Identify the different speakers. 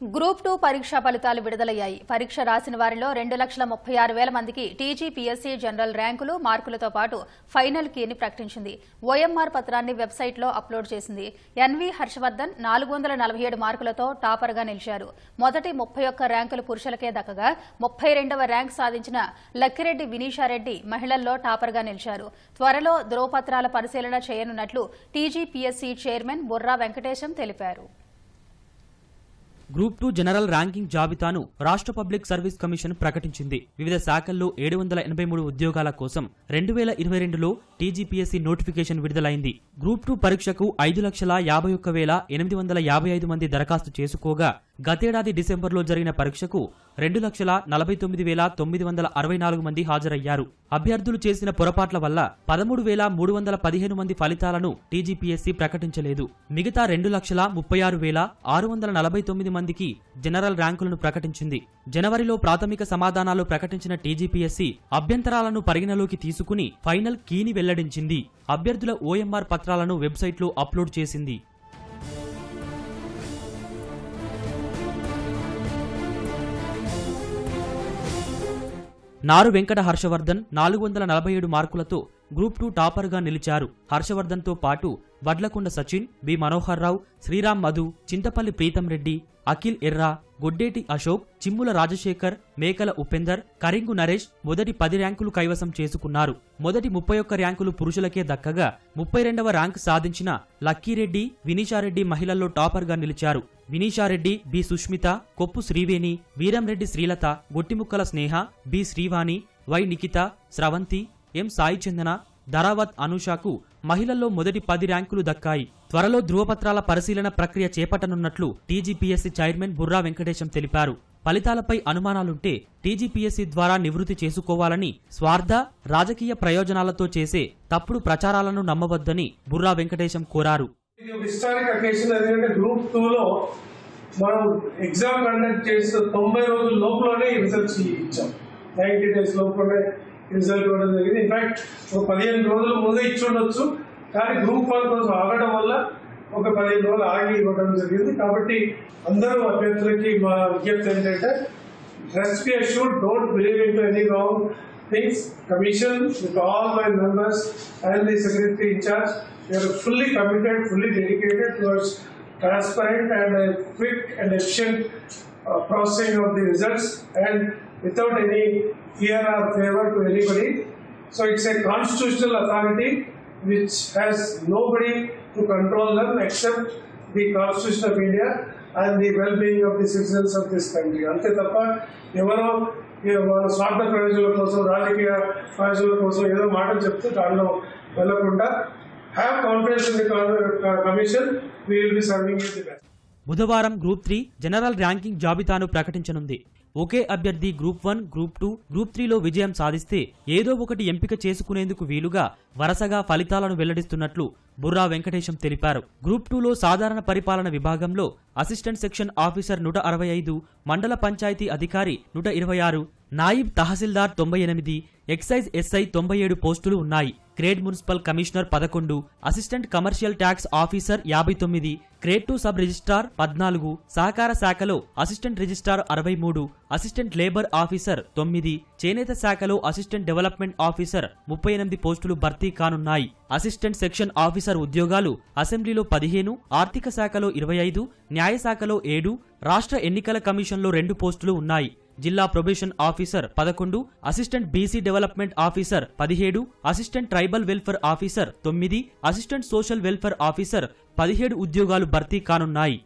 Speaker 1: Group two పరీక్షా ఫలితాలు విడుదలయ్యాయి. పరీక్ష రాసిన వారిలో రెండు లక్షల ముప్పై ఆరు వేల మందికి టీజీపీఎస్సీ జనరల్ ర్యాంకులు మార్కులతో పాటు ఫైనల్ కీని ప్రకటించింది. ఓఎంఆర్ పత్రాన్ని వెబ్సైట్లో అప్లోడ్ చేసింది. ఎన్వీ హర్షవర్ధన్ నాలుగు వందల నలభై ఏడు మార్కులతో టాపర్గా నిలిచారు. మొదటి ముప్పై ఒక్క ర్యాంకులు పురుషులకే దక్కగా ముప్పై రెండవ ర్యాంక్ సాధించిన లక్కిరెడ్డి వినీషారెడ్డి మహిళల్లో టాపర్గా నిలిచారు. త్వరలో ధ్రువపత్రాల పరిశీలన చేయనున్నట్లు టీజీపీఎస్సీ చైర్మన్ బుర్రా వెంకటేశం తెలిపారు.
Speaker 2: గ్రూప్ టూ జనరల్ ర్యాంకింగ్ జాబితాను రాష్ట్ర పబ్లిక్ సర్వీస్ కమిషన్ ప్రకటించింది. వివిధ శాఖల్లో ఏడు వందల ఎనభై మూడు ఉద్యోగాల కోసం రెండు వేల ఇరవై రెండులో టీజీపీఎస్సీ నోటిఫికేషన్ విడుదలైంది. గ్రూప్ టూ పరీక్షకు ఐదు లక్షల యాభై ఒక్క వేల ఎనిమిది వందల యాభై ఐదు మంది దరఖాస్తు చేసుకోగా గతేడాది డిసెంబర్లో జరిగిన పరీక్షకు రెండు లక్షల నలభై తొమ్మిది వేల తొమ్మిది వందల అరవై నాలుగు మంది హాజరయ్యారు. అభ్యర్థులు చేసిన పొరపాట్ల వల్ల పదమూడు వేల మూడు వందల పదిహేను మంది ఫలితాలను టీజీపీఎస్సీ ప్రకటించలేదు. మిగతా రెండు లక్షల ముప్పై ఆరు వేల ఆరు వందల నలభై తొమ్మిది మందికి జనరల్ ర్యాంకులను ప్రకటించింది. జనవరిలో ప్రాథమిక సమాధానాలు ప్రకటించిన టీజీపీఎస్సీ అభ్యంతరాలను పరిగణలోకి తీసుకుని ఫైనల్ కీని వెల్లడించింది. అభ్యర్థుల ఓఎంఆర్ పత్రాలను వెబ్సైట్లో అప్లోడ్ చేసింది. నారు వెంకట హర్షవర్ధన్ నాలుగు వందల నలభై ఏడు మార్కులతో గ్రూప్ టూ టాపర్గా నిలిచారు. హర్షవర్ధన్తో పాటు వడ్లకొండ సచిన్ బి మనోహర్ రావు శ్రీరామ్ మధు చింతపల్లి ప్రీతం రెడ్డి అఖిల్ ఎర్రా గొడ్డేటి అశోక్ చిమ్ముల రాజశేఖర్ మేకల ఉపేందర్ కరింగు నరేష్ మొదటి పది ర్యాంకులు కైవసం చేసుకున్నారు. మొదటి ముప్పై ఒక్క ర్యాంకులు పురుషులకే దక్కగా ముప్పై రెండవ ర్యాంక్ సాధించిన లక్కీరెడ్డి వినీషారెడ్డి మహిళల్లో టాపర్గా నిలిచారు. Vinisha Reddy B Sushmitha Koppu Srivani Veeramreddy Srilatha Gottimukkala Sneha B Srivani Y Nikhitha Sravanthi M Sai Chandana Dharavath అనూషకు మహిళల్లో మొదటి పది ర్యాంకులు దక్కాయి. త్వరలో ధృవపత్రాల పరిశీలన ప్రక్రియ చేపట్టనున్నట్లు టీజీపీఎస్సీ చైర్మన్ బుర్రా వెంకటేశం తెలిపారు. ఫలితాలపై అనుమానాలుంటే టీజీపీఎస్సీ ద్వారా నివృత్తి చేసుకోవాలని స్వార్థ రాజకీయ ప్రయోజనాలతో చేసే తప్పుడు ప్రచారాలను నమ్మవద్దని బుర్రా వెంకటేశం కోరారు.
Speaker 3: ఇది హిస్టారిక్ అకేషన్ ఎందుకంటే గ్రూప్ టూ లో మనం ఎగ్జామ్ కండక్ట్ చేసిన తొంభై రోజుల లోపలనే రిజల్ట్స్ ఇచ్చాం. నైన్టీ డేస్ లోపలనే రిజల్ట్ ఇవ్వడం జరిగింది. ఇన్ఫాక్ట్ ఒక పదిహేను రోజుల ముందే ఇచ్చి ఉండొచ్చు. కానీ గ్రూప్ వన్ కోసం ఆగడం వల్ల ఒక పదిహేను రోజులు ఆగి ఇవ్వడం జరిగింది. కాబట్టి అందరూ అభ్యర్థులకి మా విజ్ఞప్తి ఏంటంటే rest be don't believe in to any wrong things. Commission with all my members and the secretary in charge, we are fully committed, fully dedicated towards transparent and a quick and efficient uh, processing of the results and without any fear or favor to anybody. So it's a constitutional authority which has nobody to control them except the Constitution of India and the well-being of the citizens of this country. అంతే తప్ప ఎవరో ఏ- వాళ్ళ స్వార్థ ప్రయోజనాల కోసం రాజకీయ ప్రయోజనాల కోసం ఏదో మాటలు చెప్తే దానిలో వెళ్ళకుండా have confidence in the commission we will be serving the best
Speaker 2: బుధవారం గ్రూప్ త్రీ జనరల్ ర్యాంకింగ్ జాబితాను ప్రకటించనుంది. ఒకే అభ్యర్థి group one group two group త్రీలో విజయం సాధిస్తే ఏదో ఒకటి ఎంపిక చేసుకునేందుకు వీలుగా వరుసగా ఫలితాలను వెల్లడిస్తున్నట్లు బుర్రా వెంకటేశం తెలిపారు. గ్రూప్ టూలో సాధారణ పరిపాలన విభాగంలో అసిస్టెంట్ సెక్షన్ ఆఫీసర్ నూట అరవై ఐదు మండల పంచాయతీ అధికారి నూట ఇరవై ఆరు. నాయిబ్ తహసీల్దార్ తొంభై ఎనిమిది ఎక్సైజ్ ఎస్ఐ తొంభై ఏడు పోస్టులు ఉన్నాయి. గ్రేడ్ మున్సిపల్ కమిషనర్ పదకొండు అసిస్టెంట్ కమర్షియల్ ట్యాక్స్ ఆఫీసర్ యాభై తొమ్మిది గ్రేడ్ టూ సబ్ రిజిస్ట్రార్ పద్నాలుగు సహకార శాఖలో అసిస్టెంట్ రిజిస్ట్రార్ అరవై మూడు అసిస్టెంట్ లేబర్ ఆఫీసర్ తొమ్మిది చేనేత శాఖలో అసిస్టెంట్ డెవలప్మెంట్ ఆఫీసర్ ముప్పై ఎనిమిది పోస్టులు భర్తీ కానున్నాయి. అసిస్టెంట్ సెక్షన్ ఆఫీసర్ ఉద్యోగాలు అసెంబ్లీలో పదిహేను ఆర్థిక శాఖలో ఇరవై ఐదు న్యాయశాఖలో ఏడు రాష్ట్ర ఎన్నికల కమిషన్లో రెండు పోస్టులు ఉన్నాయి. జిల్లా ప్రొబేషన్ ఆఫీసర్ పదకొండు అసిస్టెంట్ బీసీ డెవలప్మెంట్ ఆఫీసర్ పదిహేడు అసిస్టెంట్ ట్రైబల్ వెల్ఫేర్ ఆఫీసర్ తొమ్మిది అసిస్టెంట్ సోషల్ వెల్ఫేర్ ఆఫీసర్ పదిహేడు ఉద్యోగాలు భర్తీ కానున్నాయి.